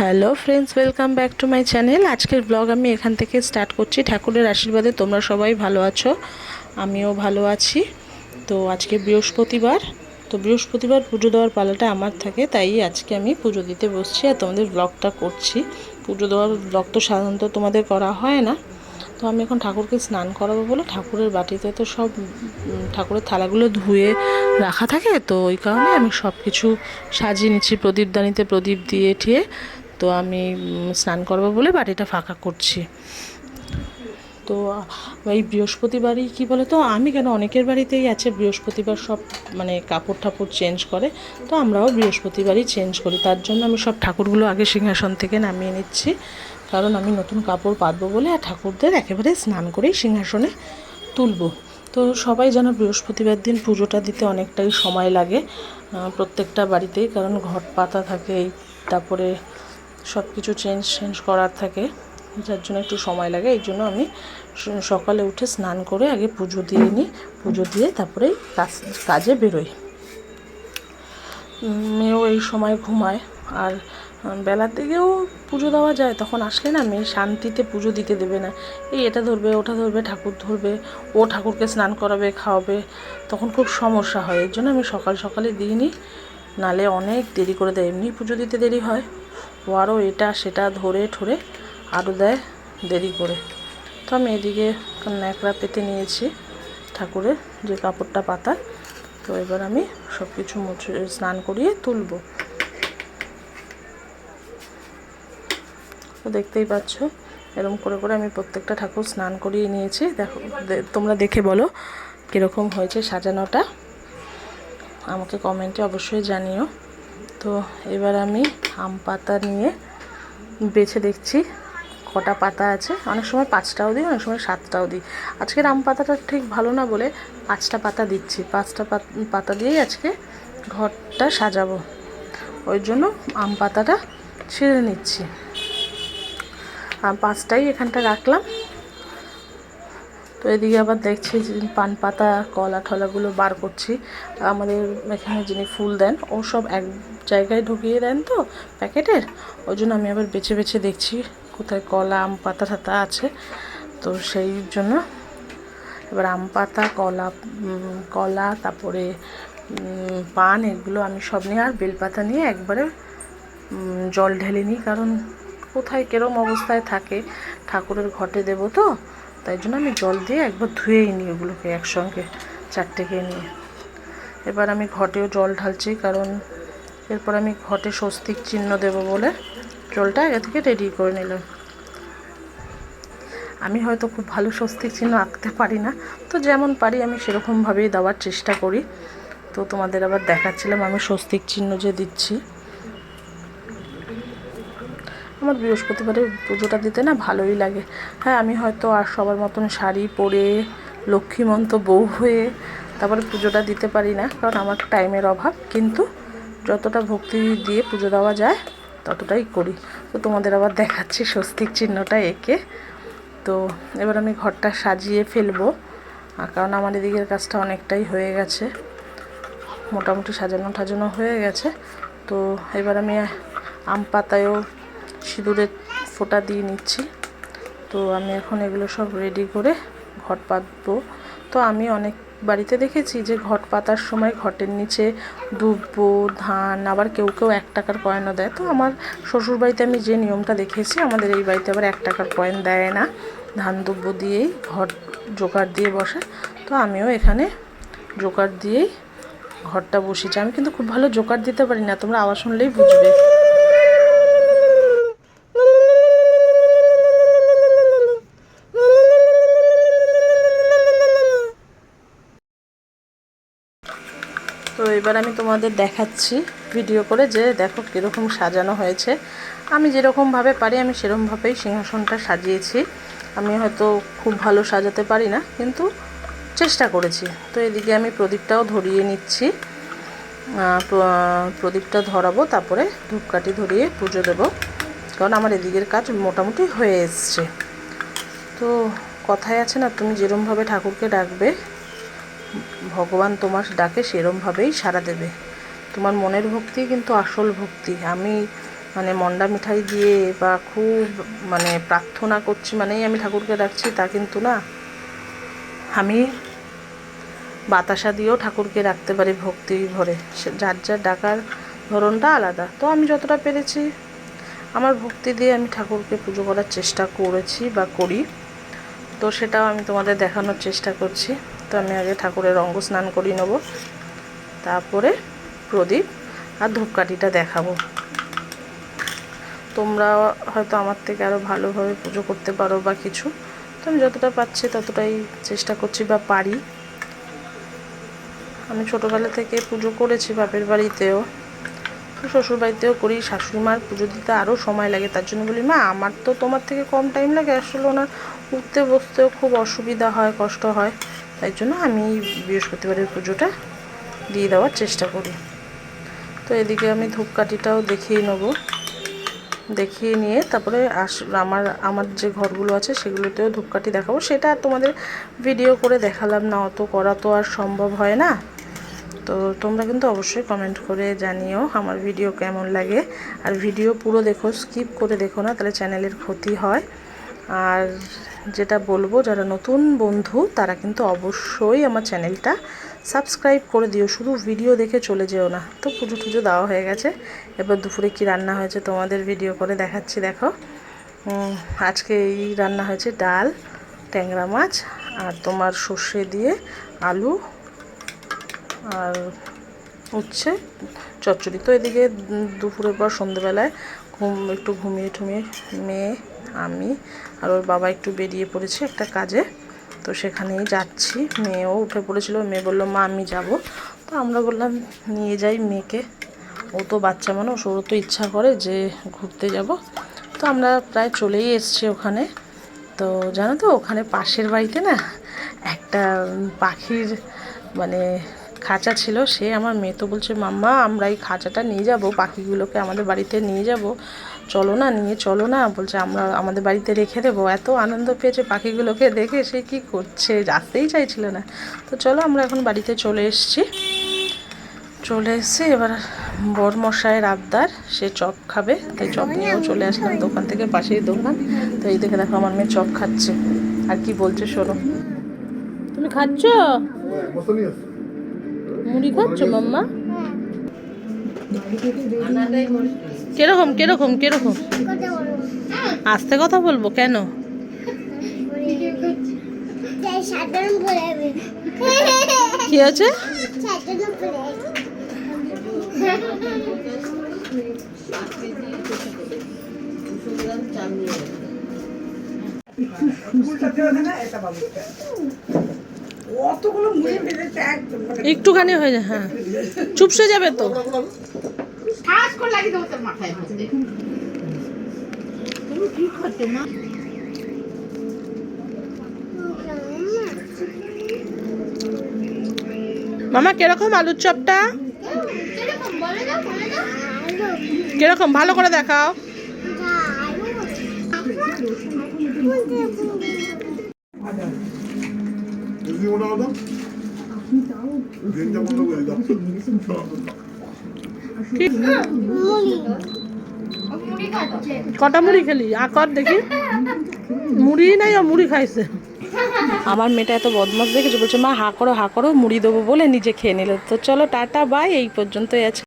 Hello friends, welcome back to my channel. আজকের blog আমি এখান থেকে স্টার্ট করছি। ঠাকুরের আশীর্বাদে তোমরা সবাই ভালো আছো, আমিও ভালো আছি। তো আজকে বৃহস্পতিবার, তো বৃহস্পতিবার পুজো দেওয়ার পালাটা আমার থাকে, তাই আজকে আমি পুজো দিতে বসছি আর তোমাদের ব্লগটা করছি। পুজো দেওয়ার ব্লগ তো সাধারণত তোমাদের করা হয় না। তো আমি এখন ঠাকুরকে স্নান করাবো বলে ঠাকুরের বাটিতে তো সব ঠাকুরের থালাগুলো ধুয়ে রাখা থাকে, তো ওই কারণে আমি সব কিছু সাজিয়ে নিচ্ছি প্রদীপদানিতে প্রদীপ দিয়ে, ঠিয়ে। তো আমি স্নান করব বলে বাটিটা ফাঁকা করছি। তো, এই বৃহস্পতিবারই কি বলে তো আমি কেন অনেকের বাড়িতেই আছে, বৃহস্পতিবার সব মানে কাপড় ঠাকুর চেঞ্জ করে, তো আমরাও বৃহস্পতিবারই চেঞ্জ করি। তার জন্য আমি সব ঠাকুরগুলো আগে সিংহাসন থেকে নামিয়ে নিচ্ছি। কারণ আমি নতুন কাপড় পাতবো বলে আর ঠাকুরদের একেবারে স্নান করেই সিংহাসনে তুলবো। তো সবাই যেন বৃহস্পতিবার দিন পুজোটা দিতে অনেকটাই সময় লাগে প্রত্যেকটা বাড়িতেই। কারণ ঘট পাতা থাকে তারপরে সব কিছু চেঞ্জ চেঞ্জ করার থাকে। যার জন্য একটু সময় লাগে, এই জন্য আমি সকালে উঠে স্নান করে আগে পুজো দিয়ে নিই। পুজো দিয়ে তারপরে কাজ, কাজে বেরোই। মেয়েও এই সময় ঘুমায়। আর বেলার দিকেও পুজো দেওয়া যায়, তখন আসলে না মেয়ে শান্তিতে পুজো দিতে দেবে না। এই এটা ধরবে, ওটা ধরবে, ঠাকুর ধরবে, ও ঠাকুরকে স্নান করাবে, খাওয়াবে, তখন খুব সমস্যা হয়। এর জন্য আমি সকাল সকালে দিই নি নালে অনেক দেরি করে দেয়। এমনি পুজো দিতে দেরি হয়। ও আরও এটা সেটা ধরে ঠরে আরও দেয় দেরি করে। তো আমি এদিকে ন্যাকড়া পেতে নিয়েছি ঠাকুরের যে কাপড়টা পাতা তো এবার আমি সব কিছু মুছে, স্নান করিয়ে তুলবো। তো দেখতেই পাচ্ছ এরকম করে করে আমি প্রত্যেকটা ঠাকুর স্নান করিয়ে নিয়েছি। দেখো তোমরা দেখে বলো কীরকম হয়েছে সাজানোটা। আমাকে কমেন্টে অবশ্যই জানিও। তো এবার আমি আম পাতা নিয়ে বেছে দেখছি। কটা পাতা আছে? অনেক সময় পাঁচটাও দিই, অনেক সময় সাতটাও দিই। আজকের আম পাতাটা ঠিক ভালো না বলে পাঁচটা পাতা দিচ্ছি। পাঁচটা পাতা দিয়েই আজকে ঘরটা সাজাবো। ওই জন্য আম পাতাটা ছিঁড়ে নিচ্ছি। আর পাঁচটাই এখানটা রাখলাম। তো এদিকে আবার দেখছি পান পাতা, কলা, ঠলাগুলো বার করছি। আমাদের এখানে যিনি ফুল দেন, ও সব এক জায়গায় ঢুকিয়ে দেন তো প্যাকেটের? ওই জন্য আমি আবার বেছে বেছে দেখছি কোথায় কলা, আম পাতা টাতা আছে। তো সেই জন্য এবার আম পাতা, কলা কলা, তারপরে পান এগুলো আমি সব নিয়ে আর বেলপাতা নিয়ে একবারে জল ঢেলে নিই। কারণ কোথায় কেরম অবস্থায় থাকে, ঠাকুরের ঘটে দেবো তো, তাই জন্য আমি জল দিয়ে একবার ধুয়েই নিই ওগুলোকে একসঙ্গে, চারটেকে নিয়ে। এবার আমি ঘটেও জল ঢালছি কারণ এরপর আমি ঘটে স্বস্তিক চিহ্ন দেব বলে জলটা আগে থেকে রেডি করে নিলাম। আমি হয়তো খুব ভালো স্বস্তিক চিহ্ন আঁকতে পারি না, তো যেমন পারি আমি সেরকমভাবেই দেওয়ার চেষ্টা করি। তো তোমাদের আবার দেখাচ্ছিলাম আমি স্বস্তিক চিহ্ন যে দিচ্ছি। আমার বৃহস্পতিবারের পুজোটা দিতে না ভালোই লাগে। হ্যাঁ আমি হয়তো আর সবার মতন শাড়ি পরে, লক্ষ্মীমন্ত বউ হয়ে তারপরে পুজোটা দিতে পারি না, কারণ আমার টাইমের অভাব। কিন্তু যতটা ভক্তি দিয়ে পুজো দেওয়া যায়, ততটাই করি। তো তোমাদের আবার দেখাচ্ছি স্বস্তিক চিহ্নটা এঁকে। তো এবার আমি ঘরটা সাজিয়ে ফেলব। কারণ আমার এদিকের কাজটা অনেকটাই হয়ে গেছে। মোটামুটি সাজানো টাজানো হয়ে গেছে। তো এবার আমি আম পাতায়ও সিঁদুরের ফোঁটা দিয়ে নিচ্ছি। তো আমি এখন এগুলো সব রেডি করে ঘট পাতবো। তো আমি অনেক বাড়িতে দেখেছি যে ঘট পাতার সময় ঘটের নিচে দুব্বো ধান, আবার কেউ কেউ এক টাকার কয়েনও দেয়। তো আমার শ্বশুর বাড়িতে আমি যে নিয়মটা দেখেছি, আমাদের এই বাড়িতে আবার এক টাকার কয়েন দেয় না। ধান দুব্বো দিয়েই ঘট জোগাড় দিয়ে বসে। তো আমিও এখানে জোগাড় দিয়েই ঘরটা বসেছি আমি কিন্তু খুব ভালো জোগাড় দিতে পারি না, তোমরা আওয়াজ শুনলেই বুঝবে তো এবার আমি তোমাদের দেখাচ্ছি ভিডিও করে যে দেখো কীরকম সাজানো হয়েছে। আমি যেরকমভাবে পারি, আমি সেরকমভাবেই সিংহাসনটা সাজিয়েছি। আমি হয়তো খুব ভালো সাজাতে পারি না, কিন্তু চেষ্টা করেছি। তো এদিকে আমি প্রদীপটাও ধরিয়ে নিচ্ছি। প্রদীপটা ধরাবো, তারপরে ধূপকাঠি ধরিয়ে পুজো দেবো। কারণ আমার এদিকের কাজ মোটামুটি হয়ে এসছে। তো কথায় আছে না, তুমি যেরমভাবে ঠাকুরকে ডাকবে ভগবান তোমার ডাকে সেরমভাবেই সাড়া দেবে। তোমার মনের ভক্তি কিন্তু আসল ভক্তি। আমি মানে মন্ডা মিঠাই দিয়ে বা খুব মানে প্রার্থনা করছি মানেই আমি ঠাকুরকে ডাকছি, তা কিন্তু না। আমি বাতাসা দিয়েও ঠাকুরকে রাখতে পারি ভক্তি ভরে। যার যার ডাকার ধরনটা আলাদা। তো আমি যতটা পেরেছি, আমার ভক্তি দিয়ে আমি ঠাকুরকে পুজো করার চেষ্টা করেছি বা করি। তো সেটাও আমি তোমাদের দেখানোর চেষ্টা করছি। তো আমি আগে ঠাকুরের অঙ্গ স্নান করিয়ে নেব। তারপরে প্রদীপ আর ধূপকাঠিটা দেখাবো। তোমরা হয়তো আমার থেকে আরও ভালোভাবে পুজো করতে পারো বা কিছু। তো আমি যতটা পাচ্ছি ততটাই চেষ্টা করছি বা পারি। আমি ছোটোবেলা থেকে পুজো করেছি বাপের বাড়িতেও। শ্বশুর বাড়িতেও করি শাশুড়ি মার পুজো দিতে আরও সময় লাগে। তার জন্য বলি, মা, আমার তো তোমার থেকে কম টাইম লাগে। আসলে ওনার উঠতে বসতেও খুব অসুবিধা হয়, কষ্ট হয়। তাই জন্য আমি বৃহস্পতিবারের পুজোটা দিয়ে দেওয়ার চেষ্টা করি। তো এদিকে আমি ধূপকাঠিটাও দেখিয়ে নেব। দেখিয়ে নিয়ে তারপরে আস, আমার আমার যে ঘরগুলো আছে সেগুলোতেও ধূপকাঠি দেখাবো। সেটা আর তোমাদের ভিডিও করে দেখালাম না, অত করা তো আর সম্ভব হয় না। তো তোমরা কিন্তু অবশ্যই কমেন্ট করে জানিও আমার ভিডিও কেমন লাগে। আর ভিডিও পুরো দেখো স্কিপ করে দেখো না, তাহলে চ্যানেলের ক্ষতি হয়। আর যেটা বলব, যারা নতুন বন্ধু, তারা কিন্তু অবশ্যই আমার চ্যানেলটা সাবস্ক্রাইব করে দিও। শুধু ভিডিও দেখে চলে যেও না। তো পুজো টুজো দেওয়া হয়ে গেছে। এবার দুপুরে কি রান্না হয়েছে তোমাদের ভিডিও করে দেখাচ্ছি, দেখো। আজকে এই রান্না হয়েছে ডাল, ট্যাংরা মাছ আর তোমার সর্ষে দিয়ে আলু আর উচ্ছে চচ্চড়ি। তো এদিকে দুপুরের পর সন্ধেবেলায় ঘুম, একটু ঘুমিয়ে ঠুমিয়ে মেয়ে, আমি আর ওর বাবা একটু বেরিয়ে পড়েছে একটা কাজে। তো সেখানেই যাচ্ছি। মেয়েও উঠে পড়েছিল। মেয়ে বলল, মা, আমি যাব। তো আমরা বললাম, নিয়ে যাই মেয়েকে। ও তো বাচ্চা মানুষ, ওরও তো ইচ্ছা করে যে ঘুরতে যাব। তো আমরা প্রায় চলেই এসছি ওখানে। তো জানো তো, ওখানে পাশের বাড়িতে না একটা পাখির মানে খাঁচা ছিল সে আমার মেয়ে তো বলছে মাম্মা আমরা এই খাঁচাটা নিয়ে যাব পাখিগুলোকে আমাদের বাড়িতে নিয়ে যাব। চলো না নিয়ে চলো না। বলছে আমরা আমাদের বাড়িতে রেখে দেবো। এত আনন্দ পেয়েছে পাখিগুলোকে দেখে সে কি করছে আসতেই চাইছিল না। তো চলো আমরা এখন বাড়িতে চলে এসেছি। চলে এসেছি এবার বর মশাইয়ের আবদার সে চপ খাবে তাই চপ নিয়েও চলে আসলাম দোকান থেকে পাশেই দোকান। তো এই দেখে দেখো আমার মেয়ে চপ খাচ্ছে। আর কি বলছে শোনো। তুমি খাচ্ছ? মুড়ি খাচ্ছ মাম্মা? কীরকম কীরকম কীরকম? আস্তে কথা বলব কেন? কি আছে? পড়ে মুড়ি ভেজেছে একদম মানে একটুখানি হয়ে যায় হ্যাঁ। চুপসে যাবে তো। ঠাস করে লাগিয়ে দেবো তোর মাথায় তুমি কি করছ মা মামা কীরকম আলুর চপটা? কীরকম? ভালো করে দেখাও। যদি ওটা দিনটা বন্ধ করে দাও কটা মুড়ি খেলি? আকর দেখি। মুড়ি নাই ও মুড়ি খাইছে। আমার মেয়েটা এত বদমাস দেখেছে বলছে মা হা করো হা করো মুড়ি দেবো বলে নিজে খেয়ে নিল। তো চলো টাটা বাই এই পর্যন্তই আছে।